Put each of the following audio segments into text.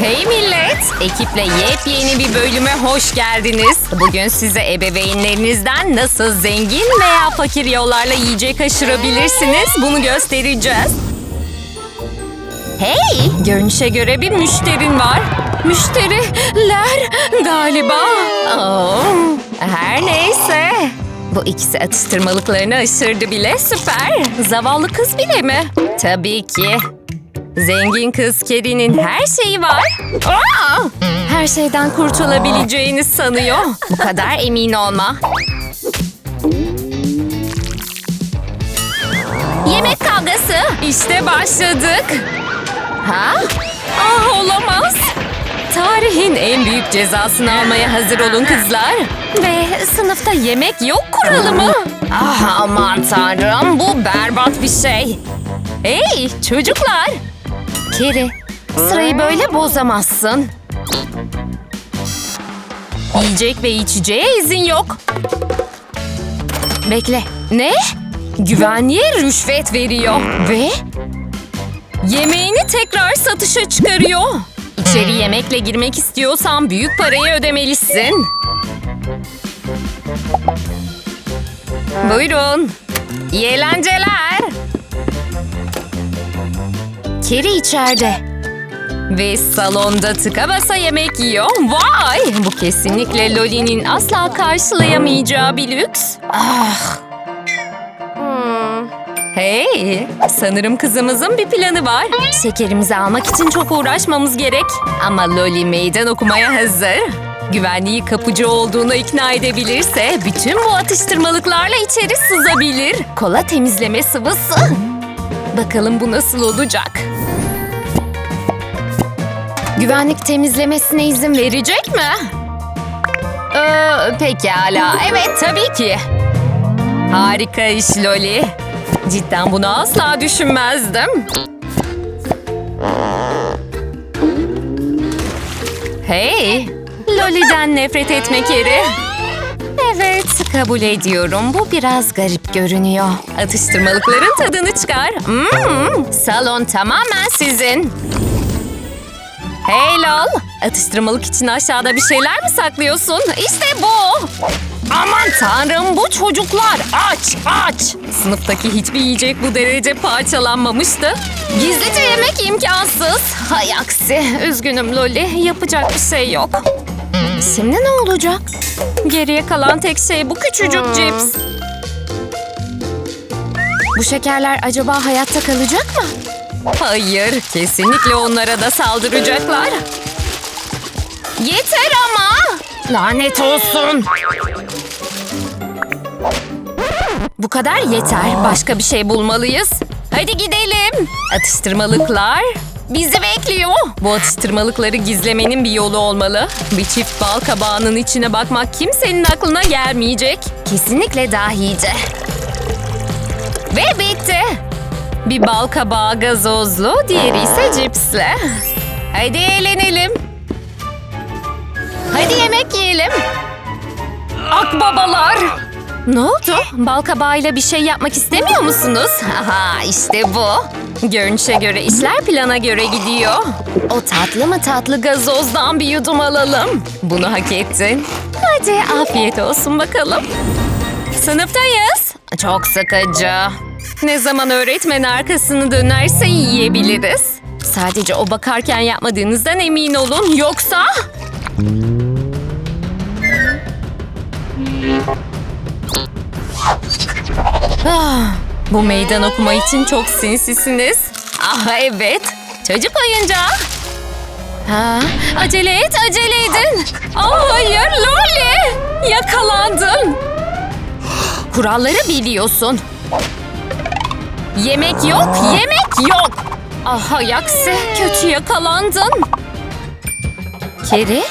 Hey millet! Ekiple yepyeni bir bölüme hoş geldiniz. Bugün size ebeveynlerinizden nasıl zengin veya fakir yollarla yiyecek aşırabilirsiniz bunu göstereceğiz. Hey! Görünüşe göre bir müşterin var. Müşteriler galiba. Oo, her neyse. Bu ikisi atıştırmalıklarını aşırdı bile süper. Zavallı kız bile mi? Tabii ki. Zengin kız Keri'nin her şeyi var. Aa! Her şeyden kurtulabileceğini sanıyor. Bu kadar emin olma. Yemek kavgası. İşte başladık. Ha? Ah olamaz. Tarihin en büyük cezasını almaya hazır olun kızlar. Ve sınıfta yemek yok kuralı mı? Ah aman tanrım bu berbat bir şey. Hey çocuklar. Keri sırayı böyle bozamazsın. Yiyecek ve içeceğe izin yok. Bekle. Ne? Güvenliğe rüşvet veriyor. Ve Yemeğini tekrar satışa çıkarıyor. İçeri yemekle girmek istiyorsan büyük parayı ödemelisin. Buyurun. İyi eğlenceler. Keri içeride. Ve salonda tıka basa yemek yiyor. Vay! Bu kesinlikle Loli'nin asla karşılayamayacağı bir lüks. Ah! Hey, sanırım kızımızın bir planı var. Şekerimizi almak için çok uğraşmamız gerek. Ama Loli meydan okumaya hazır. Güvenliği kapıcı olduğuna ikna edebilirse bütün bu atıştırmalıklarla içeri sızabilir. Kola temizleme sıvısı. Bakalım bu nasıl olacak? Güvenlik temizlemesine izin verecek mi? Ee, pekala. Evet tabii ki. Harika iş Loli. Cidden bunu asla düşünmezdim. Hey, Loli'den nefret etmek yeri. Evet, kabul ediyorum. Bu biraz garip görünüyor. Atıştırmalıkların tadını çıkar. Hmm, salon tamamen sizin. Hey lol, atıştırmalık için aşağıda bir şeyler mi saklıyorsun? İşte bu. Aman tanrım bu çocuklar aç aç. Sınıftaki hiçbir yiyecek bu derece parçalanmamıştı. Gizlice yemek imkansız. Hay aksi üzgünüm Loli yapacak bir şey yok. Şimdi ne olacak? Geriye kalan tek şey bu küçücük cips. Bu şekerler acaba hayatta kalacak mı? Hayır, kesinlikle onlara da saldıracaklar. Yeter ama! Lanet olsun! Bu kadar yeter. Başka bir şey bulmalıyız. Hadi gidelim. Atıştırmalıklar bizi bekliyor. Bu atıştırmalıkları gizlemenin bir yolu olmalı. Bir çift bal kabağının içine bakmak kimsenin aklına gelmeyecek. Kesinlikle dahice. Ve bitti. Bir bal kabağı gazozlu, diğeri ise cipsle. Hadi eğlenelim. Hadi yemek yiyelim. Akbabalar. Ne oldu? Bal kabağıyla bir şey yapmak istemiyor musunuz? Aha işte bu. Görünüşe göre işler plana göre gidiyor. O tatlı mı tatlı gazozdan bir yudum alalım. Bunu hak ettin. Hadi afiyet olsun bakalım. Sınıftayız. Çok sıkıcı. Ne zaman öğretmen arkasını dönerse yiyebiliriz. Sadece o bakarken yapmadığınızdan emin olun. Yoksa... Ah, bu meydan okuma için çok sinsisiniz. Ah evet, çocuk oyuncağı. Ha, acele et, acele edin. Ah, hayır, Loli! Yakalandın. Kuralları biliyorsun. Yemek yok, yemek yok. Ah hay aksi, kötü yakalandın. Keri?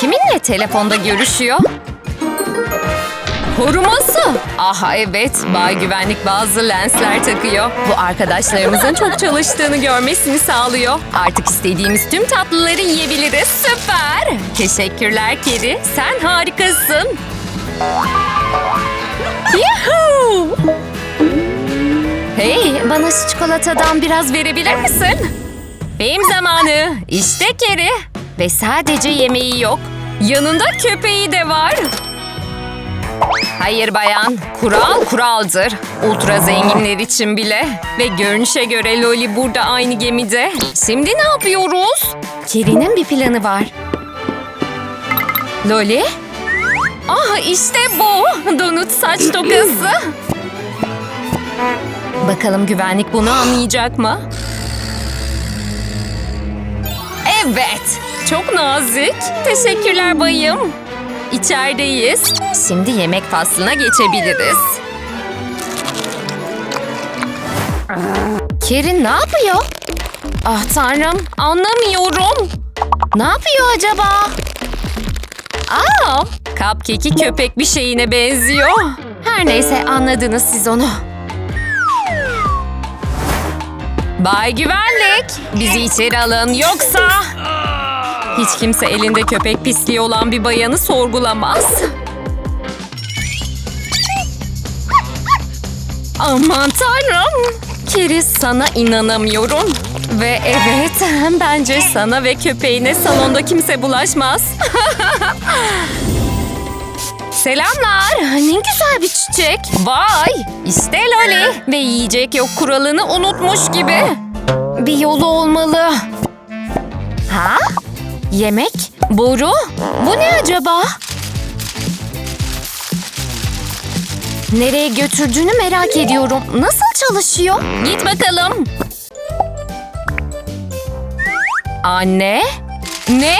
Kiminle telefonda görüşüyor? Koruması. Aha evet, Bay Güvenlik bazı lensler takıyor. Bu arkadaşlarımızın çok çalıştığını görmesini sağlıyor. Artık istediğimiz tüm tatlıları yiyebiliriz. Süper. Teşekkürler Keri. Sen harikasın. Yuhuu! Hey, bana şu çikolatadan biraz verebilir misin? Benim zamanı. İşte Keri. Ve sadece yemeği yok. Yanında köpeği de var. Hayır bayan, kural kuraldır. Ultra zenginler için bile. Ve görünüşe göre Loli burada aynı gemide. Şimdi ne yapıyoruz? Keri'nin bir planı var. Loli? Ah işte bu. Donut saç tokası. Bakalım güvenlik bunu anlayacak mı? Evet. Çok nazik. Teşekkürler bayım. İçerideyiz. Şimdi yemek faslına geçebiliriz. Kerin ne yapıyor? Ah tanrım anlamıyorum. Ne yapıyor acaba? Aa, cupcake'i köpek bir şeyine benziyor. Her neyse anladınız siz onu. Bay Güvenlik, bizi içeri alın yoksa... Hiç kimse elinde köpek pisliği olan bir bayanı sorgulamaz. Aman tanrım. Keris sana inanamıyorum. Ve evet bence sana ve köpeğine salonda kimse bulaşmaz. Selamlar. Ne güzel bir çiçek. Vay. İşte Loli. Ve yiyecek yok kuralını unutmuş gibi. Bir yolu olmalı. Ha? Yemek? Boru? Bu ne acaba? Nereye götürdüğünü merak ediyorum. Nasıl çalışıyor? Git bakalım. Anne? Ne?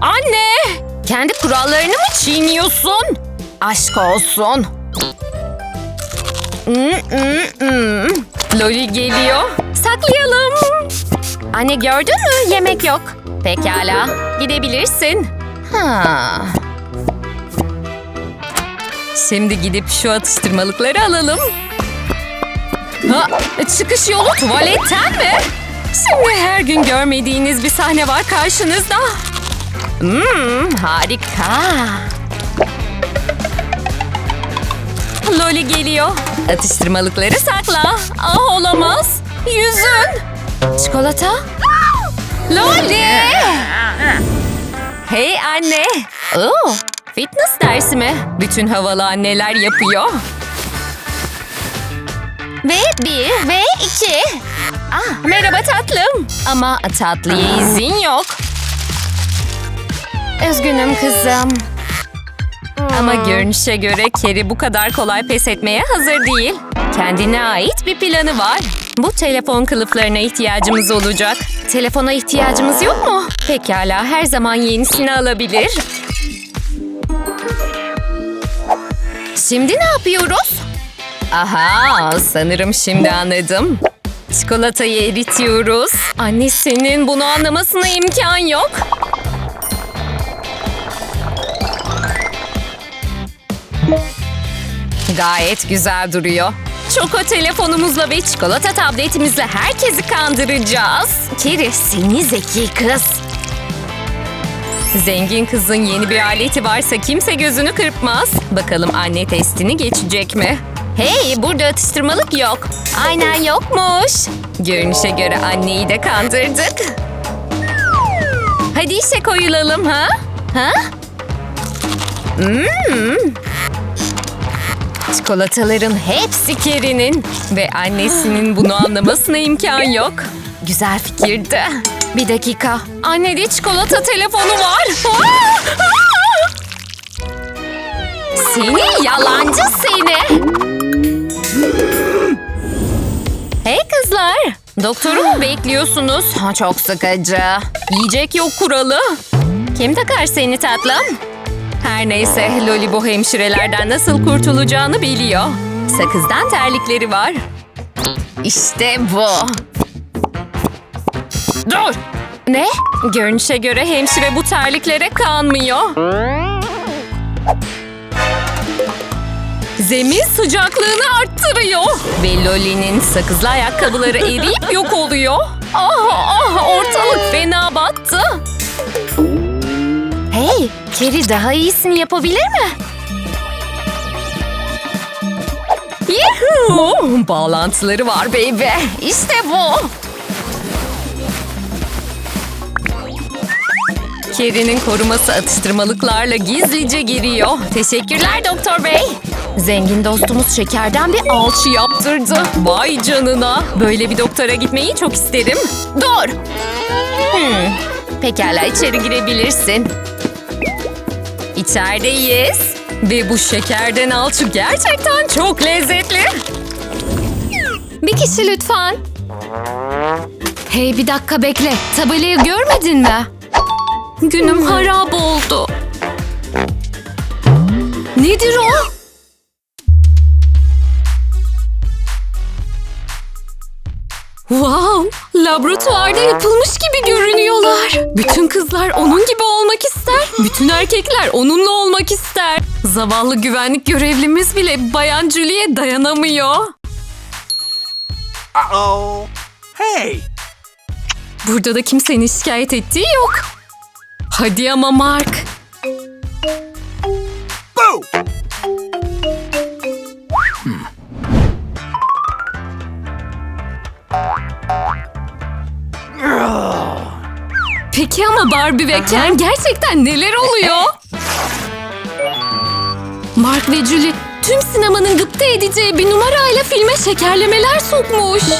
Anne! Kendi kurallarını mı çiğniyorsun? Aşk olsun. Loli geliyor. Saklayalım. Anne gördün mü? Yemek yok. Pekala. Gidebilirsin. Ha. Şimdi gidip şu atıştırmalıkları alalım. Ha, çıkış yolu tuvaletten mi? Şimdi her gün görmediğiniz bir sahne var karşınızda. Hmm, harika. Loli geliyor. Atıştırmalıkları sakla. Ah olamaz. Yüzün. Çikolata? Loli! Hey anne. Oo, fitness dersi mi? Bütün havalı anneler yapıyor. Ve bir ve iki. Ah, merhaba tatlım. Ama tatlıya izin yok. Üzgünüm kızım. Ama görünüşe göre Keri bu kadar kolay pes etmeye hazır değil. Kendine ait bir planı var. Bu telefon kılıflarına ihtiyacımız olacak. Telefona ihtiyacımız yok mu? Pekala her zaman yenisini alabilir. Şimdi ne yapıyoruz? Aha sanırım şimdi anladım. Çikolatayı eritiyoruz. Annesinin bunu anlamasına imkan yok. Gayet güzel duruyor. Çoko telefonumuzla ve çikolata tabletimizle herkesi kandıracağız. Kiri seni zeki kız. Zengin kızın yeni bir aleti varsa kimse gözünü kırpmaz. Bakalım anne testini geçecek mi? Hey burada atıştırmalık yok. Aynen yokmuş. Görünüşe göre anneyi de kandırdık. Hadi işe koyulalım ha? Ha? Hmm. Çikolataların hepsi Keri'nin ve annesinin bunu anlamasına imkan yok. Güzel fikirdi. Bir dakika. Annede çikolata telefonu var. Seni yalancı seni. Hey kızlar. Doktoru mu bekliyorsunuz? Ha, çok sıkıcı. Yiyecek yok kuralı. Kim takar seni tatlım? Her neyse Loli bu hemşirelerden nasıl kurtulacağını biliyor. Sakızdan terlikleri var. İşte bu. Dur! Ne? Görünüşe göre hemşire bu terliklere kanmıyor. Zemin sıcaklığını arttırıyor. Ve Loli'nin sakızlı ayakkabıları eriyip yok oluyor. Ah ah ortalık fena battı. Hey, Keri daha iyisini yapabilir mi? Yuhuu! Bağlantıları var baby. İşte bu. Carrie'nin koruması atıştırmalıklarla gizlice giriyor. Teşekkürler doktor bey. Zengin dostumuz şekerden bir alçı yaptırdı. Vay canına. Böyle bir doktora gitmeyi çok isterim. Dur. Hmm. Pekala içeri girebilirsin. İçerideyiz. Ve bu şekerden alçı gerçekten çok lezzetli. Bir kişi lütfen. Hey bir dakika bekle. Tabelayı görmedin mi? Günüm harap oldu. Nedir o? Wow! Laboratuvarda yapılmış gibi görünüyorlar. Bütün kızlar onun gibi olmak ister. Bütün erkekler onunla olmak ister. Zavallı güvenlik görevlimiz bile Bayan Julie'ye dayanamıyor. Uh-oh. Hey! Burada da kimsenin şikayet ettiği yok. Hadi ama Mark. Boo! Peki ama Barbie ve Ken gerçekten neler oluyor? Mark ve Julie tüm sinemanın gıpta edeceği bir numarayla filme şekerlemeler sokmuş.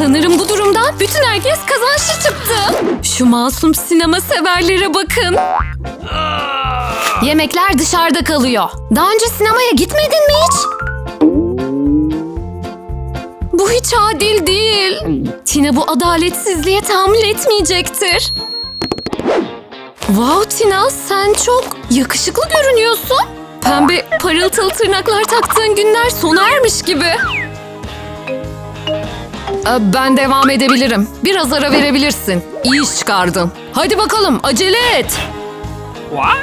Sanırım bu durumdan bütün herkes kazançlı çıktı. Şu masum sinema severlere bakın. Yemekler dışarıda kalıyor. Daha önce sinemaya gitmedin mi hiç? Bu hiç adil değil. Tina bu adaletsizliğe tahammül etmeyecektir. Wow Tina sen çok yakışıklı görünüyorsun. Pembe parıltılı tırnaklar taktığın günler sona ermiş gibi. Ee, Ben devam edebilirim. Biraz ara verebilirsin. İyi iş çıkardın. Hadi bakalım acele et. What?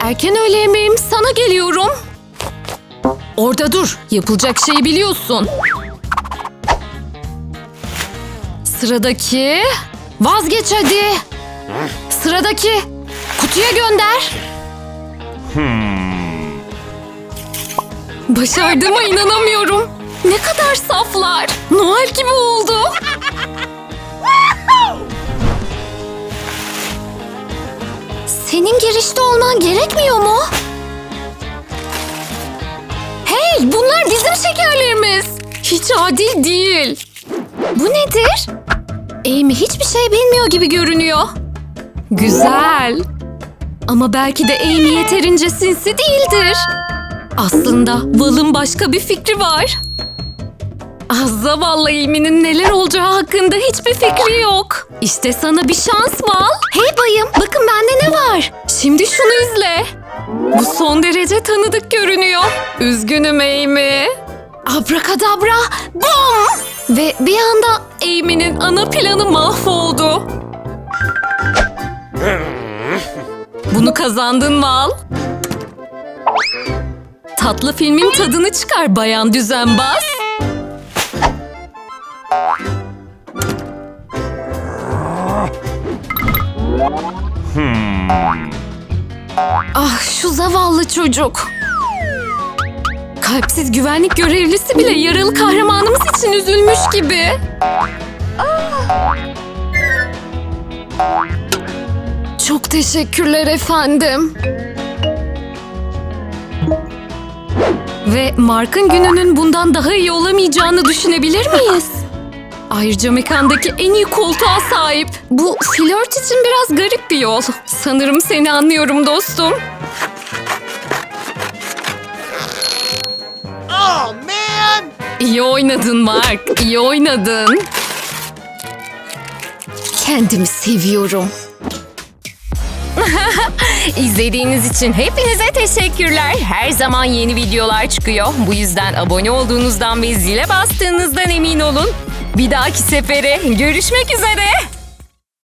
Erken öğle yemeğim sana geliyorum. Orada dur. Yapılacak şeyi biliyorsun. Sıradaki... Vazgeç hadi. Sıradaki... Kutuya gönder. Başardığıma inanamıyorum. Ne kadar saflar. Noel gibi oldu. Senin girişte olman gerekmiyor mu? Hey bunlar bizim şekerlerimiz. Hiç adil değil. Bu nedir? Amy hiçbir şey bilmiyor gibi görünüyor. Güzel. Ama belki de Amy yeterince sinsi değildir. Aslında Val'ın başka bir fikri var. Ah zavallı Amy'nin neler olacağı hakkında hiçbir fikri yok. İşte sana bir şans Val. Hey bayım bakın bende ne var? Şimdi şunu izle. Bu son derece tanıdık görünüyor. Üzgünüm Amy. Abrakadabra, bom! Ve bir anda Amy'nin ana planı mahvoldu. Bunu kazandın Val. Tatlı filmin tadını çıkar bayan düzenbaz. Ah şu zavallı çocuk. Kalpsiz güvenlik görevlisi bile yaralı kahramanımız için üzülmüş gibi. Çok teşekkürler efendim. Ve Mark'ın gününün bundan daha iyi olamayacağını düşünebilir miyiz? Ayrıca mekandaki en iyi koltuğa sahip. Bu flört için biraz garip bir yol. Sanırım seni anlıyorum dostum. Oh, man! İyi oynadın Mark, iyi oynadın. Kendimi seviyorum. İzlediğiniz için hepinize teşekkürler. Her zaman yeni videolar çıkıyor. Bu yüzden abone olduğunuzdan ve zile bastığınızdan emin olun. Bir dahaki sefere görüşmek üzere.